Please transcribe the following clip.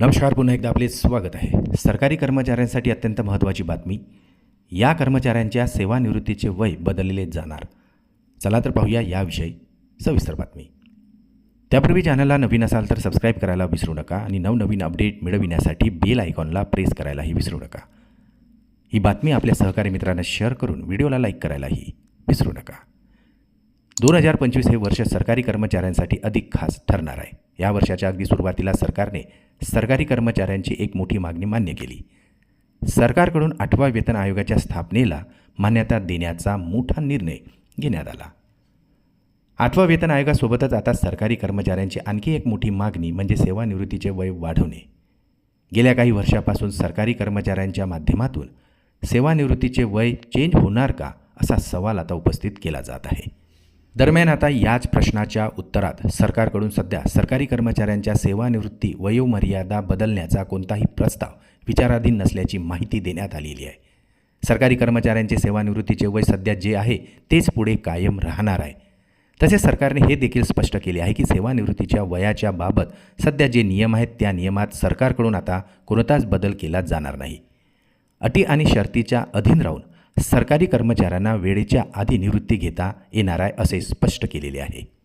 नमस्कार पुन्हा एकदा आपले स्वागत आहे. सरकारी कर्मचाऱ्यांसाठी अत्यंत महत्त्वाची बातमी या कर्मचाऱ्यांच्या सेवानिवृत्तीचे वय बदलले जाणार. चला तर पाहूया याविषयी सविस्तर बातमी. त्यापूर्वी चॅनलला नवीन असाल तर सबस्क्राईब करायला विसरू नका आणि नवनवीन अपडेट मिळविण्यासाठी बेल आयकॉनला प्रेस करायलाही विसरू नका. ही बातमी आपल्या सहकारी मित्रांना शेअर करून व्हिडिओला लाईक करायलाही विसरू नका. दोन हजार पंचवीस हे वर्ष सरकारी कर्मचाऱ्यांसाठी अधिक खास ठरणार आहे. या वर्षाच्या अगदी सुरुवातीला सरकारने सरकारी कर्मचाऱ्यांची एक मोठी मागणी मान्य केली. सरकारकडून आठवा वेतन आयोगाच्या स्थापनेला मान्यता देण्याचा मोठा निर्णय घेण्यात आला. आठवा वेतन आयोगासोबतच आता सरकारी कर्मचाऱ्यांची आणखी एक मोठी मागणी म्हणजे सेवानिवृत्तीचे वय वाढवणे. गेल्या काही वर्षापासून सरकारी कर्मचाऱ्यांच्या माध्यमातून सेवानिवृत्तीचे वय चेंज होणार का असा सवाल आता उपस्थित केला जात आहे. दरम्यान आता याच प्रश्नाच्या उत्तरात सरकारकडून सध्या सरकारी कर्मचाऱ्यांच्या सेवानिवृत्ती वयोमर्यादा बदलण्याचा कोणताही प्रस्ताव विचाराधीन नसल्याची माहिती देण्यात आलेली आहे. सरकारी कर्मचाऱ्यांचे सेवानिवृत्तीचे वय सध्या जे आहे तेच पुढे कायम राहणार आहे. तसेच सरकारने हे देखील स्पष्ट केले आहे की सेवानिवृत्तीच्या वयाच्या बाबत सध्या जे नियम आहेत त्या नियमात सरकारकडून आता कोणताच बदल केला जाणार नाही. अटी आणि शर्तीच्या अधीन राहून सरकारी कर्मचाऱ्यांना वेळेच्या आधी निवृत्ती घेता येणार आहे असे स्पष्ट केलेले आहे.